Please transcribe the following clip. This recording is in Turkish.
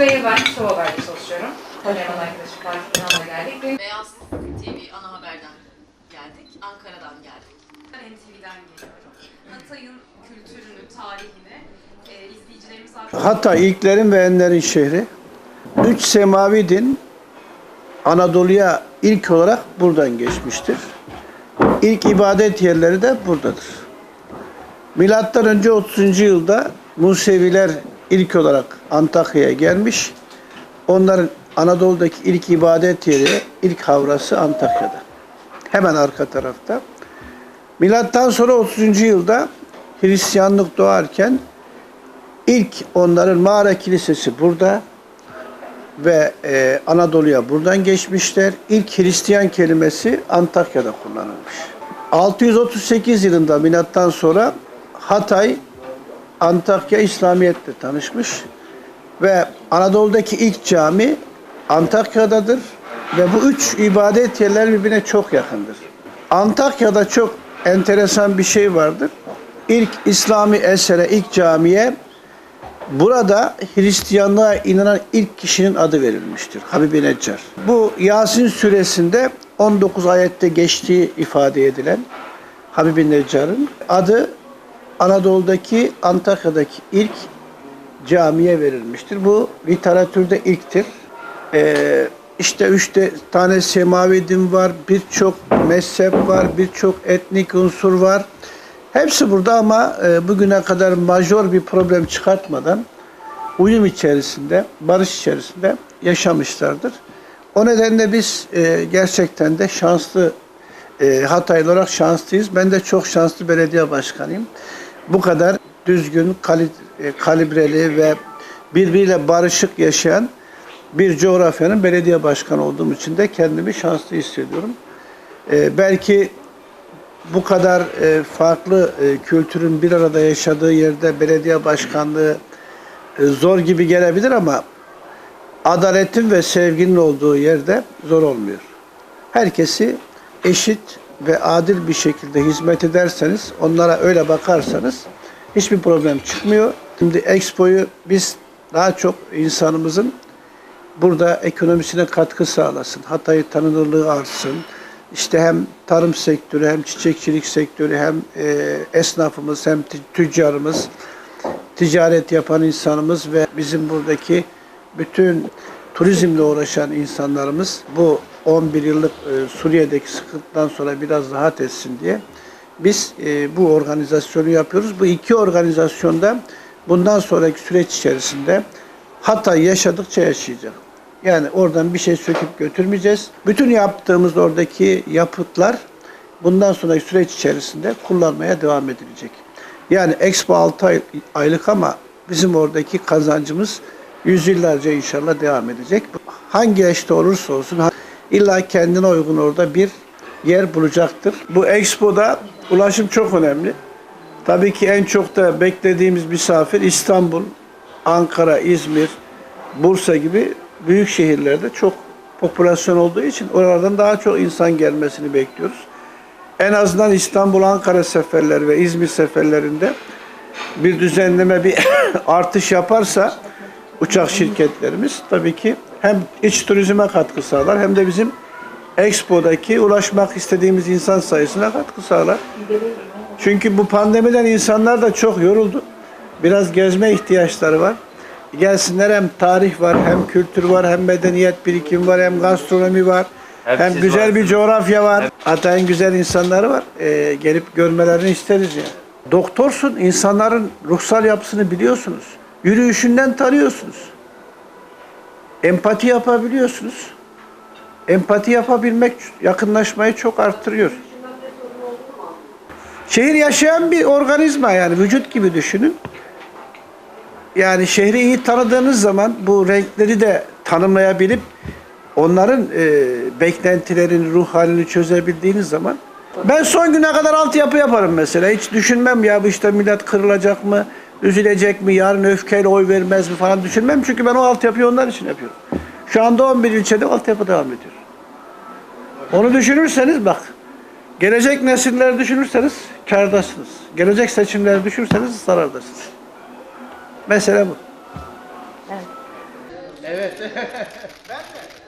Bey'le ben Show Haber'de çalışıyorum. Kameraman arkadaşım Fatih İnan'la geldik. Ve Beyaz TV ana haberden geldik. Ankara'dan geldik. Ben NTV'den geliyorum. Hatay'ın kültürünü, tarihini e, izleyicilerimiz artık Hatay ilklerin ve enlerin şehri. Üç semavi din Anadolu'ya ilk olarak buradan geçmiştir. İlk ibadet yerleri de buradadır. Milattan önce 30. yılda Museviler ilk olarak Antakya'ya gelmiş. Onların Anadolu'daki ilk ibadet yeri, ilk havrası Antakya'da. Hemen arka tarafta. Milattan sonra 30. yılda Hristiyanlık doğarken İlk onların mağara kilisesi burada ve e, Anadolu'ya buradan geçmişler. İlk Hristiyan kelimesi Antakya'da kullanılmış. 638 yılında milattan sonra Hatay Antakya İslamiyet'le tanışmış ve Anadolu'daki ilk cami Antakya'dadır ve bu üç ibadet yerleri birbirine çok yakındır. Antakya'da çok enteresan bir şey vardır. İlk İslami esere, ilk camiye Burada Hristiyanlığa inanan ilk kişinin adı verilmiştir. Habibi Neccar. Bu Yasin suresinde 19 ayette geçtiği ifade edilen Habibi Neccar'ın adı Anadolu'daki Antakya'daki ilk camiye verilmiştir. Bu literatürde ilktir. Ee, işte üç tane semavi din var, birçok mezhep var, birçok etnik unsur var. Hepsi burada ama e, bugüne kadar majör bir problem çıkartmadan uyum içerisinde, barış içerisinde yaşamışlardır. O nedenle biz e, gerçekten de şanslı e, Hataylı olarak şanslıyız. Ben de çok şanslı belediye başkanıyım. Bu kadar düzgün, e, kalibreli ve birbiriyle barışık yaşayan bir coğrafyanın belediye başkanı olduğum için de kendimi şanslı hissediyorum. E, belki bu kadar e, farklı e, kültürün bir arada yaşadığı yerde belediye başkanlığı e, zor gibi gelebilir ama adaletin ve sevginin olduğu yerde zor olmuyor. Herkesi eşit ve adil bir şekilde hizmet ederseniz, onlara öyle bakarsanız hiçbir problem çıkmıyor. Şimdi Expo'yu biz daha çok insanımızın burada ekonomisine katkı sağlasın. Hatay'ı tanınırlığı artsın. İşte hem tarım sektörü hem çiçekçilik sektörü hem e, esnafımız hem tü- tüccarımız, ticaret yapan insanımız ve bizim buradaki bütün turizmle uğraşan insanlarımız bu 11 yıllık e, Suriye'deki sıkıntıdan sonra biraz rahat etsin diye biz e, bu organizasyonu yapıyoruz. Bu iki organizasyonda bundan sonraki süreç içerisinde Hatay yaşadıkça yaşayacak. Yani oradan bir şey söküp götürmeyeceğiz. Bütün yaptığımız oradaki yapıtlar bundan sonraki süreç içerisinde kullanmaya devam edilecek. Yani Expo 6 ay- aylık ama bizim oradaki kazancımız yüzyıllarca inşallah devam edecek. Hangi yaşta olursa olsun illa kendine uygun orada bir yer bulacaktır. Bu Expo'da ulaşım çok önemli. Tabii ki en çok da beklediğimiz misafir İstanbul, Ankara, İzmir, Bursa gibi büyük şehirlerde çok popülasyon olduğu için oralardan daha çok insan gelmesini bekliyoruz. En azından İstanbul, Ankara seferleri ve İzmir seferlerinde bir düzenleme, bir artış yaparsa uçak şirketlerimiz tabii ki hem iç turizme katkı sağlar hem de bizim Expo'daki ulaşmak istediğimiz insan sayısına katkı sağlar. Çünkü bu pandemiden insanlar da çok yoruldu. Biraz gezme ihtiyaçları var. Gelsinler hem tarih var, hem kültür var, hem medeniyet birikimi var, hem gastronomi var. Hem hem güzel bir varsınız. coğrafya var. Hatay'ın güzel insanları var. Ee, gelip görmelerini isteriz yani. Doktorsun, insanların ruhsal yapısını biliyorsunuz. Yürüyüşünden tanıyorsunuz. Empati yapabiliyorsunuz. Empati yapabilmek yakınlaşmayı çok arttırıyor. Şehir yaşayan bir organizma yani vücut gibi düşünün. Yani şehri iyi tanıdığınız zaman bu renkleri de tanımlayabilip onların e, beklentilerini, ruh halini çözebildiğiniz zaman ben son güne kadar altyapı yaparım mesela. Hiç düşünmem ya bu işte millet kırılacak mı, üzülecek mi, yarın öfkeyle oy vermez mi falan düşünmem. Çünkü ben o altyapıyı onlar için yapıyorum. Şu anda 11 ilçede altyapı devam ediyor. Onu düşünürseniz bak, gelecek nesilleri düşünürseniz kârdasınız. Gelecek seçimleri düşünürseniz zarardasınız. Mesele bu. Evet. ben de.